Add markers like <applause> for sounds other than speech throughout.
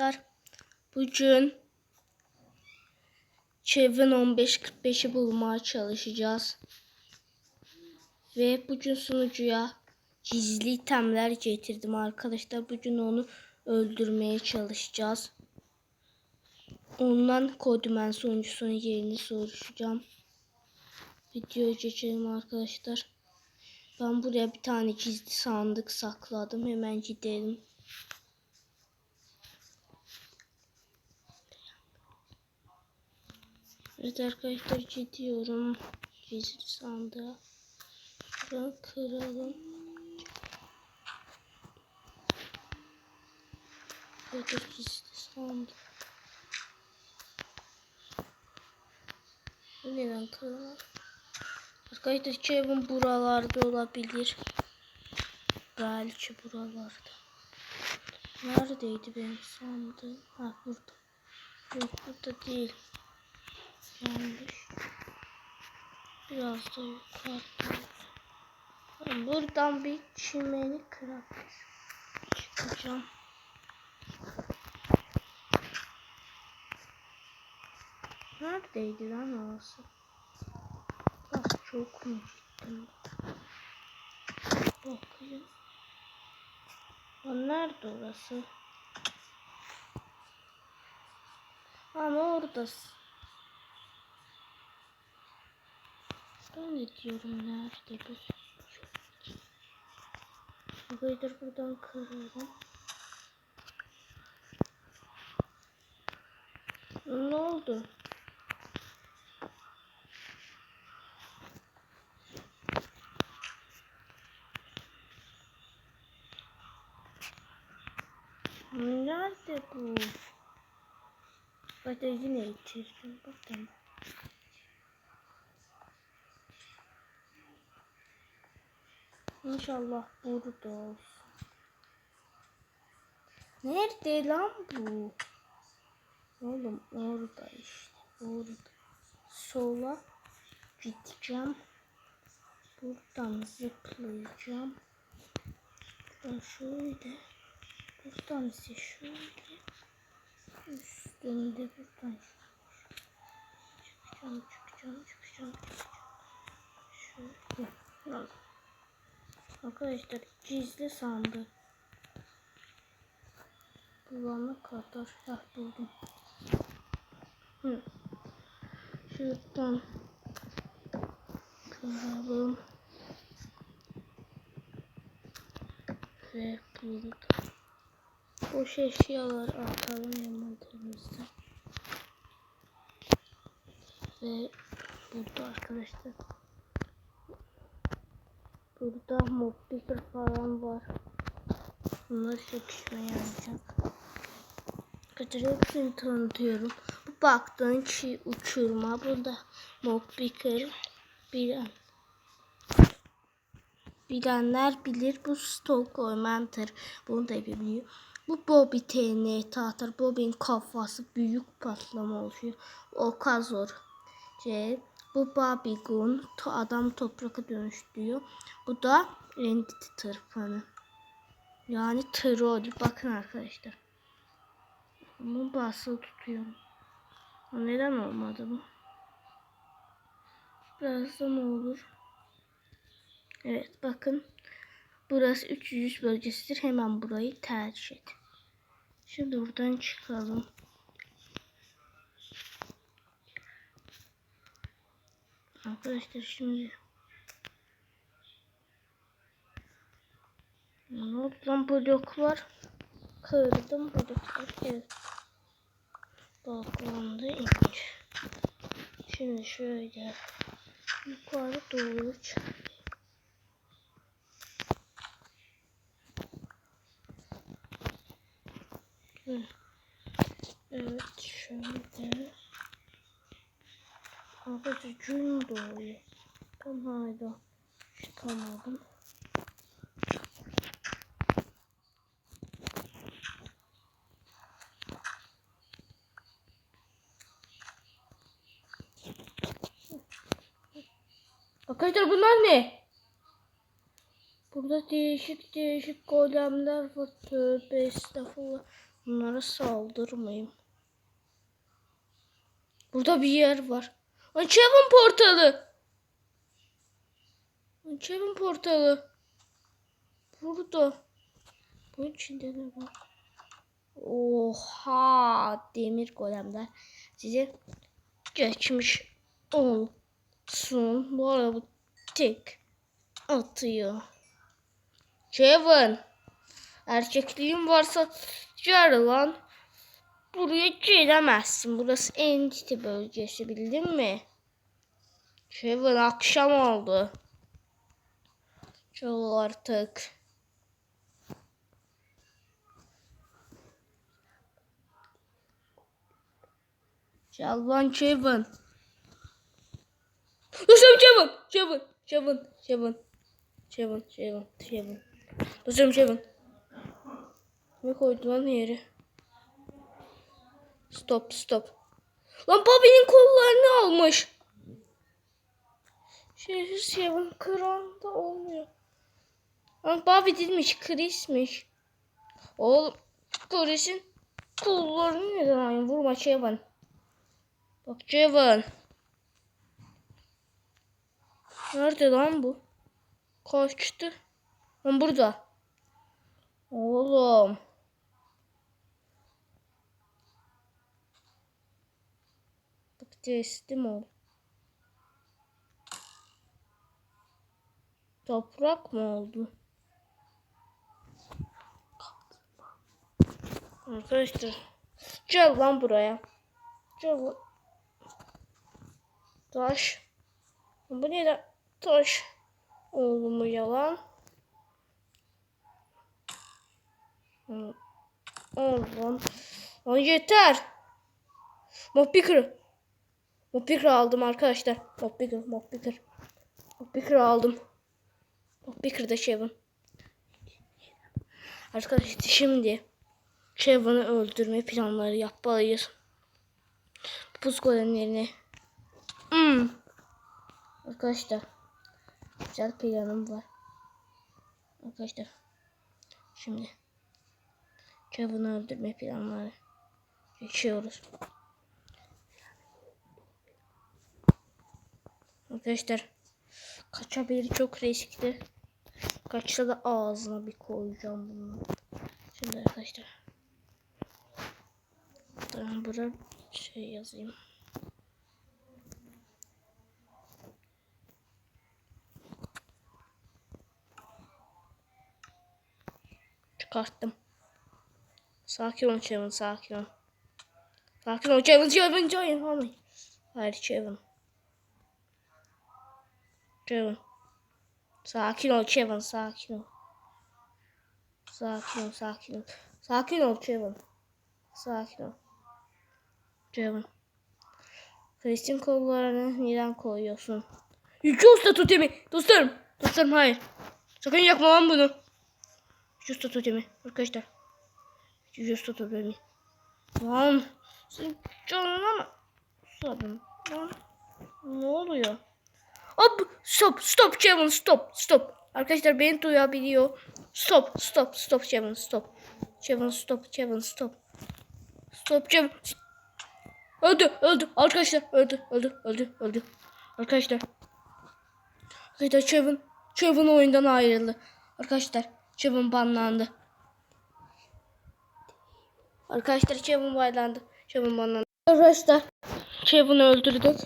arkadaşlar. Bugün Kevin 1545'i bulmaya çalışacağız. Ve bugün sunucuya gizli itemler getirdim arkadaşlar. Bugün onu öldürmeye çalışacağız. Ondan Kodumen sunucusunun yerini soruşacağım. Videoya geçelim arkadaşlar. Ben buraya bir tane gizli sandık sakladım. Hemen gidelim. Evet arkadaşlar gidiyorum. Gizli sandığa. Şuradan kıralım. Evet gizli sandık. Neden kırılır? Arkadaşlar Kevin buralarda olabilir. Belki buralarda. Neredeydi benim sandığım? Ha burada. Yok burada değil. Yanlış. Biraz da yukarıda. Ben buradan bir çimeni kırarak çıkacağım. Neredeydi lan orası? Ah çok mu cidden? Bakayım. Lan nerede orası? Ama oradasın. Ben diyorum nerede bu? Burayıdır buradan kırıyorum. Ne oldu? Nerede bu? Hadi yine içirdim. Bakın. İnşallah burada olsun. Nerede lan bu? Oğlum orada işte. Orada. Sola gideceğim. Buradan zıplayacağım. Buradan şöyle. Buradan ise şöyle. Üstünde buradan çıkacağım, çıkacağım, çıkacağım, çıkacağım. Şöyle. Al. Arkadaşlar gizli sandı. Bulana kadar. Heh buldum. Hı. Şuradan kıralım. Ve buldum. Boş eşyalar atalım envanterimize. Ve burada arkadaşlar. Burada mob picker falan var. Bunlar çekişmeye yarayacak. Arkadaşlar hepsini tanıtıyorum. Bu baktığın kişi uçurma. Burada mob picker bilen. Bilenler bilir bu Stockholm Enter. Bunu da biliyor. Bu Bobby TNT atar. Bobby'nin kafası büyük patlama oluşuyor. O kazor. C. Bu Babigun to adam topraka dönüştürüyor. Bu da Entity tırpanı. Yani troll. Bakın arkadaşlar. Bunu basılı tutuyorum. Neden olmadı bu? Birazdan olur. Evet bakın. Burası 300 bölgesidir. Hemen burayı tercih et. Şimdi buradan çıkalım. Arkadaşlar şimdi ne oldu lan? Bloklar kırdım bloklar evet. Balkonda inmiş şimdi şöyle yukarı doğru çık Evet şöyle Arkadaşlar gün doğuyor. Tam hala çıkamadım. Arkadaşlar bunlar ne? Burada değişik değişik golemler var. Tövbe estağfurullah. Bunlara saldırmayayım. Burada bir yer var. Açalım portalı. Açalım portalı. Burada. Bunun içinde ne var? Oha demir golemler size geçmiş olsun. Bu arada bu tek atıyor. Kevin erkekliğin varsa gel lan. Buraya gelemezsin. Burası entity bölgesi bildin mi? Kevin akşam oldu. Çal artık. Çal lan Kevin. Dostum Kevin. Kevin. Kevin. Kevin. Kevin. Kevin. Kevin. Dostum Kevin. Ne koydu lan yere? Stop stop. Lan Bobby'nin kollarını almış. Şehir Kevin kıranda olmuyor. Lan Bobby değilmiş Chris'miş. Oğlum Chris'in kollarını neden aynı? Vurma Kevin. Bak Kevin. Nerede lan bu? Kaçtı. Lan burada. Oğlum. Bak teslim ol. Toprak mı oldu? Arkadaşlar. Gel lan buraya. Gel lan. Taş. Bu ne de taş. Oğlumu yalan. Hı. Oğlum. Lan yeter. Mob Picker aldım arkadaşlar. Mob Picker, Mob Picker. Mob Picker aldım. Mob Picker da Chevron. Arkadaşlar şimdi Chevron'u öldürme planları yapmalıyız. Buz golemlerini. Hmm. Arkadaşlar güzel planım var. Arkadaşlar şimdi Chevron'u öldürme planları geçiyoruz. Arkadaşlar kaçabilir çok riskli. Kaçta da ağzına bir koyacağım bunu. Şimdi arkadaşlar. Tamam buraya şey yazayım. Çıkarttım. Sakin ol Kevin sakin ol. Sakin ol Kevin Kevin Kevin Hayır Hayır Kevin. Sakin ol Kevin sakin ol. Sakin ol sakin ol. Sakin ol Kevin. Sakin ol. Kevin. Kristin kollarını neden koyuyorsun? Yüce usta totemi. Dostlarım. Dostlarım hayır. Sakın yakma lan bunu. Yüce usta totemi. Arkadaşlar. Yüce usta totemi. Lan. Senin canına mı? Susadım. Lan. Ne oluyor? Hop stop stop Kevin stop stop. Arkadaşlar beni duyabiliyor. Stop stop stop Kevin stop. Kevin stop Kevin stop. Stop Kevin. Öldü öldü arkadaşlar öldü öldü öldü öldü. Arkadaşlar. Arkadaşlar Kevin. Kevin oyundan ayrıldı. Arkadaşlar Kevin banlandı. Arkadaşlar Kevin banlandı. Kevin banlandı. Arkadaşlar Kevin'i öldürdük.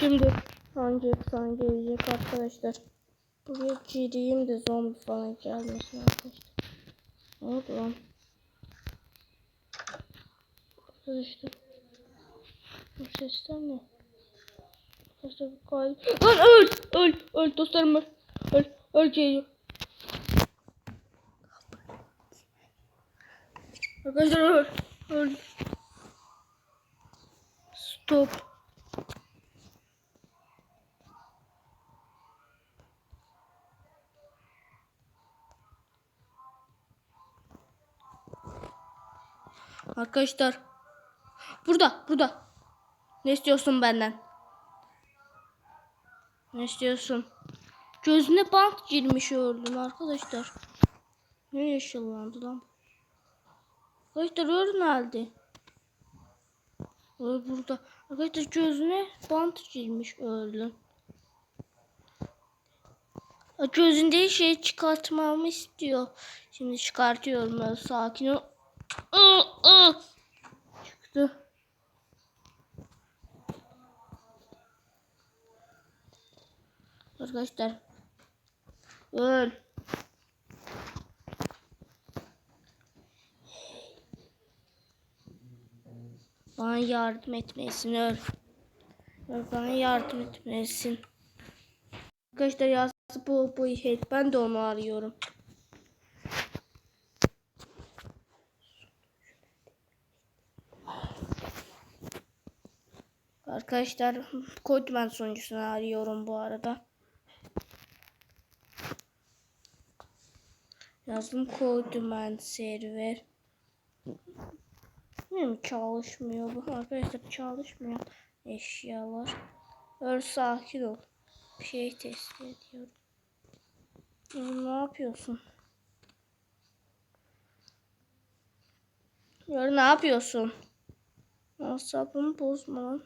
Şimdi hangi efsane gelecek arkadaşlar? Buraya gireyim de zombi falan gelmesin arkadaşlar. Ne oldu lan? Arkadaşlar. Bu sesler ne? Arkadaşlar bu kay... Lan öl! Öl! Öl dostlarım öl! Öl! Öl geliyor. Arkadaşlar öl! Öl! Stop! Arkadaşlar. Burada, burada. Ne istiyorsun benden? Ne istiyorsun? Gözüne bant girmiş öldüm arkadaşlar. Ne yaşandı lan? Arkadaşlar nerede? Öl burada. Arkadaşlar gözüne bant girmiş öldü. Gözünde şey çıkartmamı istiyor. Şimdi çıkartıyorum sakin ol. Çıktı. Arkadaşlar. Öl. Bana yardım etmesin öl. Bana yardım etmesin. Arkadaşlar yazdı bu bu şey. Ben de onu arıyorum. Arkadaşlar Kodman sonuncusunu arıyorum bu arada. Yazdım Kodman server. Benim çalışmıyor bu arkadaşlar çalışmıyor eşyalar. Öyle sakin ol. Bir şey test ediyorum. Oğlum ne yapıyorsun? Ya ne yapıyorsun? Asabımı bozma lan.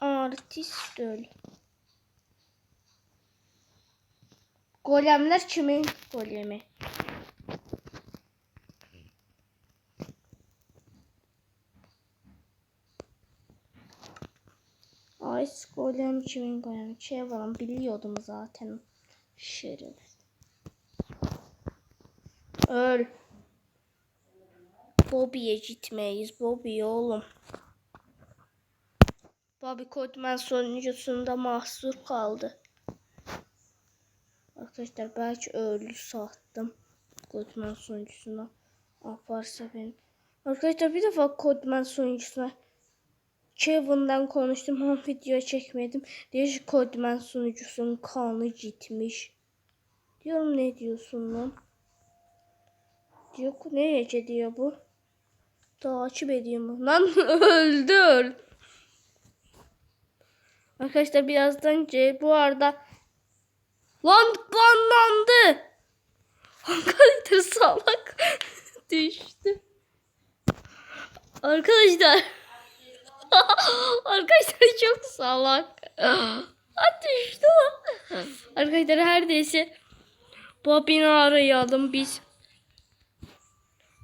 Artist öl. Golemler kimin golemi? Ice golem kimin golemi? Şey var biliyordum zaten. Şeref. Öl. Bobby'ye gitmeyiz. Bobby oğlum. Bobby Kodman sonuncusunda mahsur kaldı. Arkadaşlar belki öldü sattım. Kodman sonuncusuna. Yaparsa benim. Arkadaşlar bir defa Kodman sonuncusuna Kevin'den konuştum ama video çekmedim. Diyor ki Kodman sunucusunun kanı gitmiş. Diyorum ne diyorsun lan? Diyor nereye diyor bu? Takip ediyorum. Lan <laughs> öldür. Arkadaşlar birazdan C bu arada Lan banlandı. Arkadaşlar salak <laughs> düştü. Arkadaşlar <laughs> Arkadaşlar çok salak. <gasps> Ha düştü. Arkadaşlar her neyse Bobby'ni arayalım biz.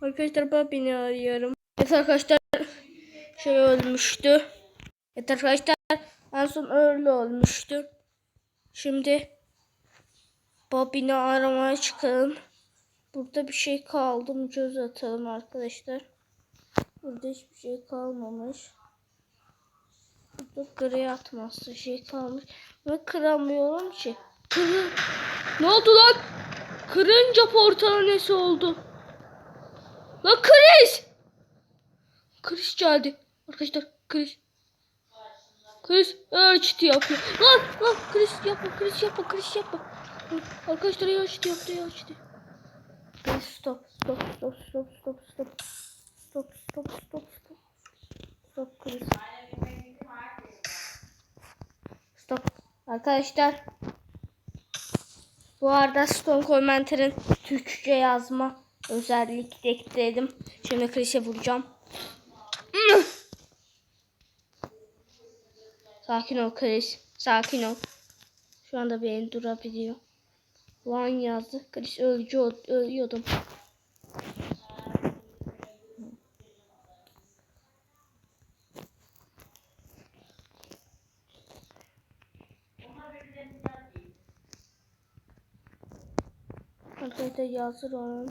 Arkadaşlar Bobby'ni arıyorum. Evet arkadaşlar şey ölmüştü. Evet arkadaşlar en son öyle olmuştu. Şimdi Bobby'ni aramaya çıkalım. Burada bir şey kaldı mı göz atalım arkadaşlar. Burada hiçbir şey kalmamış. Burada gri atması şey kalmış. Ve kıramıyorum ki. Ne oldu lan? Kırınca portala nesi oldu? Lan Chris! Chris geldi. Arkadaşlar Chris. Chris ölçtü yapıyor. Lan lan Chris yapma Chris yapma Chris yapma. Arkadaşlar ölçtü yaptı ölçtü. Chris stop stop stop stop stop stop. Stop stop stop stop. Stop Chris. Stop. Arkadaşlar. Bu arada Stone Commenter'ın Türkçe yazma özellik ekledim. Şimdi Chris'e vuracağım. Sakin ol Chris. Sakin ol. Şu anda beni durabiliyor. Lan yazdı. Chris ölücü ölüyordum. Arkadaşlar yazır onun.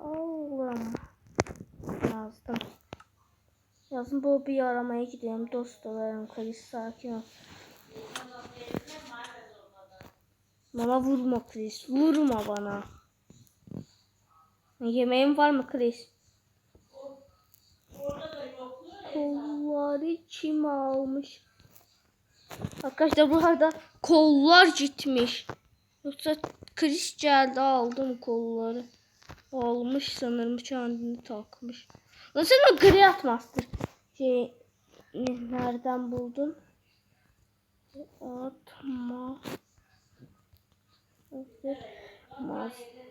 Allah'ım. Yazdım. Yazın bu bir aramaya gidiyorum. Dostlarım Chris sakin ol. Bana vurma Chris. Vurma bana. Yemeğin var mı Chris? Kolları kim almış? Arkadaşlar bu arada kollar gitmiş. Yoksa Chris geldi aldım kolları. Almış sanırım kendini takmış. Lan sen o gri atmazdır. Şey nereden buldun? Atma. Master